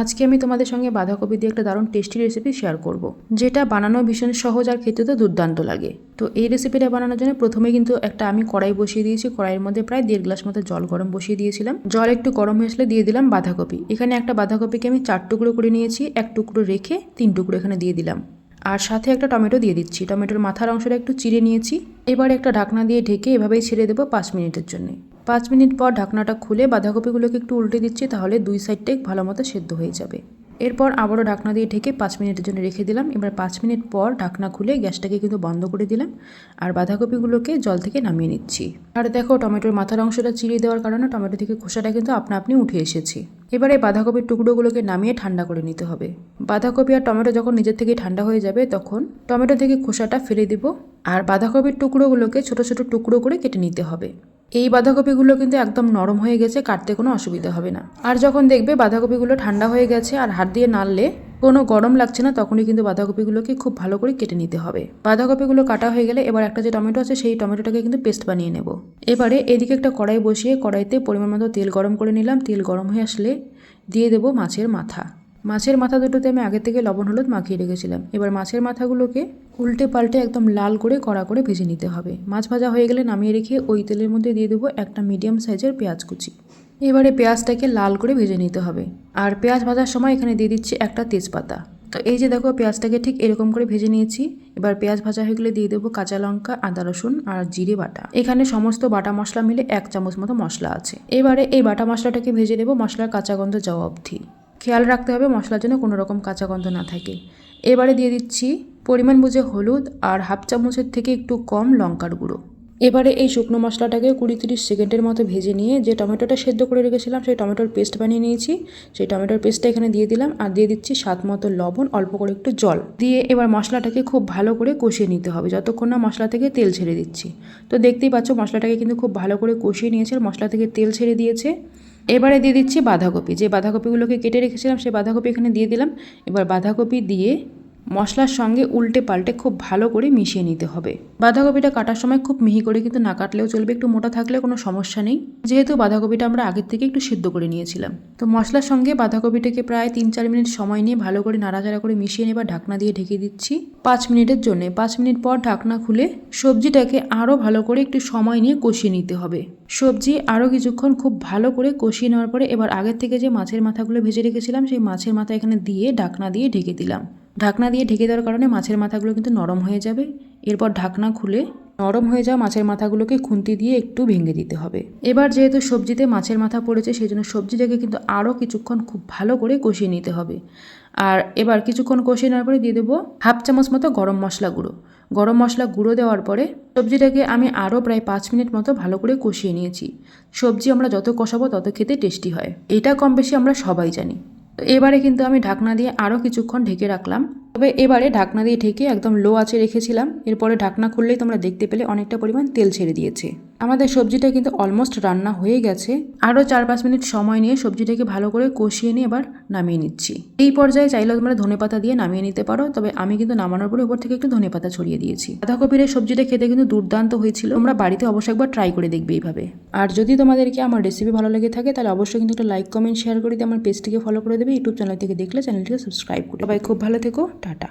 আজকে আমি তোমাদের সঙ্গে বাঁধাকপি দিয়ে একটা দারুণ টেস্টি রেসিপি শেয়ার করব, যেটা বানানো ভীষণ সহজ আর খেতে তো দুর্দান্ত লাগে। তো এই রেসিপিটা বানানোর জন্য প্রথমে কিন্তু একটা আমি কড়াই বসিয়ে দিয়েছি, কড়াইয়ের মধ্যে প্রায় দেড় গ্লাস মতো জল গরম বসিয়ে দিয়েছিলাম। জল একটু গরম হয়ে আসলে দিয়ে দিলাম বাঁধাকপি। এখানে একটা বাঁধাকপিকে আমি চার টুকরো করে নিয়েছি, এক টুকরো রেখে তিন টুকরো এখানে দিয়ে দিলাম। আর সাথে একটা টমেটো দিয়ে দিচ্ছি, টমেটোর মাথার অংশটা একটু চিড়ে নিয়েছি। এবার একটা ঢাকনা দিয়ে ঢেকে এভাবেই ছেড়ে দেবো পাঁচ মিনিটের জন্য। পাঁচ মিনিট পর ঢাকনাটা খুলে বাঁধাকপিগুলোকে একটু উল্টে দিচ্ছি, তাহলে দুই সাইডটাই ভালো মতো সেদ্ধ হয়ে যাবে। এরপর আবারও ঢাকনা দিয়ে ঢেকে পাঁচ মিনিটের জন্য রেখে দিলাম। এবার পাঁচ মিনিট পর ঢাকনা খুলে গ্যাসটাকে কিন্তু বন্ধ করে দিলাম আর বাঁধাকপিগুলোকে জল থেকে নামিয়ে নিচ্ছি। আর দেখো, টমেটোর মাথার অংশটা চিরিয়ে দেওয়ার কারণে টমেটো থেকে খোসাটা কিন্তু আপনা আপনি উঠে এসেছে। এবারে বাঁধাকপির টুকরোগুলোকে নামিয়ে ঠান্ডা করে নিতে হবে। বাঁধাকপি আর টমেটো যখন নিজের থেকে ঠান্ডা হয়ে যাবে, তখন টমেটো থেকে খোসাটা ফেলে দিব আর বাঁধাকপির টুকরোগুলোকে ছোট ছোট টুকরো করে কেটে নিতে হবে। এই বাঁধাকপিগুলো কিন্তু একদম নরম হয়ে গেছে, কাটতে কোনো অসুবিধা হবে না। আর যখন দেখবে বাঁধাকপিগুলো ঠান্ডা হয়ে গেছে আর হাত দিয়ে নাড়লে কোনো গরম লাগছে না, তখনই কিন্তু বাঁধাকপিগুলোকে খুব ভালো করে কেটে নিতে হবে। বাঁধাকপিগুলো কাটা হয়ে গেলে এবার একটা যে টমেটো আছে, সেই টমেটোটাকে কিন্তু পেস্ট বানিয়ে নেব। এবারে এদিকে একটা কড়াই বসিয়ে কড়াইতে পরিমাণ মতো তেল গরম করে নিলাম। তেল গরম হয়ে আসলে দিয়ে দেবো মাছের মাথা। মাছের মাথা দুটোতে আমি আগে থেকে লবণ, হলুদ মাখিয়ে রেখেছিলাম। এবার মাছের মাথাগুলোকে উল্টে পাল্টে একদম লাল করে, কড়া করে ভেজে নিতে হবে। মাছ ভাজা হয়ে গেলে নামিয়ে রেখে ওই তেলের মধ্যে দিয়ে দেবো একটা মিডিয়াম সাইজের পেঁয়াজ কুচি। এবারে পেঁয়াজটাকে লাল করে ভেজে নিতে হবে। আর পেঁয়াজ ভাজার সময় এখানে দিয়ে দিচ্ছি একটা তেজপাতা। তো এই যে দেখো পেঁয়াজটাকে ঠিক এরকম করে ভেজে নিয়েছি। এবার পেঁয়াজ ভাজা হয়ে গেলে দিয়ে দেবো কাঁচা লঙ্কা, আদা রসুন আর জিরে বাটা। এখানে সমস্ত বাটা মশলা মিলে এক চামচ মতো মশলা আছে। এবারে এই বাটা মশলাটাকে ভেজে নেব মশলার কাঁচা গন্ধ যাওয়া অবধি। খেয়াল রাখতে হবে মশলার জন্য কোনো রকম কাঁচা গন্ধ না থাকে। এবারে দিয়ে দিচ্ছি পরিমাণ বুঝে হলুদ আর হাফ চামচের থেকে একটু কম লঙ্কার গুঁড়ো। এবারে এই শুকনো মশলাটাকে কুড়ি তিরিশ সেকেন্ডের মতো ভেজে নিয়ে যে টমেটোটা সেদ্ধ করে রেখেছিলাম, সেই টমেটোর পেস্ট বানিয়ে নিয়েছি। সেই টমেটোর পেস্টটা এখানে দিয়ে দিলাম আর দিয়ে দিচ্ছি স্বাদ মতো লবণ, অল্প করে একটু জল। দিয়ে এবার মশলাটাকে খুব ভালো করে কষিয়ে নিতে হবে, যতক্ষণ না মশলা থেকে তেল ছেড়ে দিচ্ছি। তো দেখতেই পাচ্ছ মশলাটাকে কিন্তু খুব ভালো করে কষিয়ে নিয়েছে মশলা থেকে তেল ছেড়ে দিয়েছে। এবারে দিয়ে দিচ্ছি বাঁধাকপি। যে বাঁধাকপিগুলোকে কেটে রেখেছিলাম সেই বাঁধাকপি এখানে দিয়ে দিলাম। এবার বাঁধাকপি দিয়ে মশলার সঙ্গে উল্টে পাল্টে খুব ভালো করে মিশিয়ে নিতে হবে। বাঁধাকপিটা কাটার সময় খুব মিহি করে কিন্তু না কাটলেও চলবে, একটু মোটা থাকলে কোনো সমস্যা নেই। যেহেতু বাঁধাকপিটা আমরা আগের থেকে একটু সিদ্ধ করে নিয়েছিলাম। তো মশলার সঙ্গে বাঁধাকপিটাকে প্রায় তিন চার মিনিট সময় নিয়ে ভালো করে নাড়াচাড়া করে মিশিয়ে নেবার ঢাকনা দিয়ে ঢেকে দিচ্ছি পাঁচ মিনিটের জন্য। পাঁচ মিনিট পর ঢাকনা খুলে সবজিটাকে আরও ভালো করে একটু সময় নিয়ে কষিয়ে নিতে হবে। সবজি আরও কিছুক্ষণ খুব ভালো করে কষিয়ে নেওয়ার পরে এবার আগের থেকে যে মাছের মাথাগুলো ভেজে রেখেছিলাম, সেই মাছের মাথা এখানে দিয়ে ঢাকনা দিয়ে ঢেকে দিলাম। ঢাকনা দিয়ে ঢেকে দেওয়ার কারণে মাছের মাথাগুলো কিন্তু নরম হয়ে যাবে। এরপর ঢাকনা খুলে নরম হয়ে যাওয়া মাছের মাথাগুলোকে খুন্তি দিয়ে একটু ভেঙে দিতে হবে। এবার যেহেতু সবজিতে মাছের মাথা পড়েছে, সেই জন্য সবজিটাকে কিন্তু আরও কিছুক্ষণ খুব ভালো করে কষিয়ে নিতে হবে। আর এবার কিছুক্ষণ কষিয়ে নেওয়ার পরে দিয়ে দেবো হাফ চামচ মতো গরম মশলা গুঁড়ো। গরম মশলা গুঁড়ো দেওয়ার পরে সবজিটাকে আমি আরও প্রায় পাঁচ মিনিট মতো ভালো করে কষিয়ে নিয়েছি। সবজি আমরা যত কষাবো তত খেতে টেস্টি হয়। এটা কম বেশি আমরা সবাই জানি। তো এবারে কিন্তু আমি ঢাকনা দিয়ে আরও কিছুক্ষণ ঢেকে রাখলাম। তবে এবারে ঢাকনা দিয়ে ঢেকে একদম লো আঁচে রেখেছিলাম। এরপরে ঢাকনা খুললেই তোমরা দেখতে পেলে অনেকটা পরিমাণ তেল ছেড়ে দিয়েছে। আমাদের সবজিটা কিন্তু অলমোস্ট রান্না হয়ে গেছে। আরও চার পাঁচ মিনিট সময় নিয়ে সবজিটাকে ভালো করে কষিয়ে নিয়ে এবার নামিয়ে নিচ্ছি। এই পর্যায়ে চাইলে তোমরা ধনে পাতা দিয়ে নামিয়ে নিতে পারো, তবে আমি কিন্তু নামানোর পরে উপর থেকে একটু ধনে পাতা ছড়িয়ে দিয়েছি। বাঁধাকপির এই সবজিটা খেতে কিন্তু দুর্দান্ত হয়েছিল। তোমরা বাড়িতে অবশ্যই একবার ট্রাই করে দেখবে এইভাবে। আর যদি তোমাদেরকে আমার রেসিপি ভালো লেগে থাকে, তাহলে অবশ্যই কিন্তু একটা লাইক কমেন্ট শেয়ার করে দিয়ে আমার পেজটিকে ফলো করে দেবে। ইউটিউব চ্যানেল থেকে দেখলে চ্যানেলটিকে সাবস্ক্রাইব করে সবাই খুব ভালো থেকো, টাটা।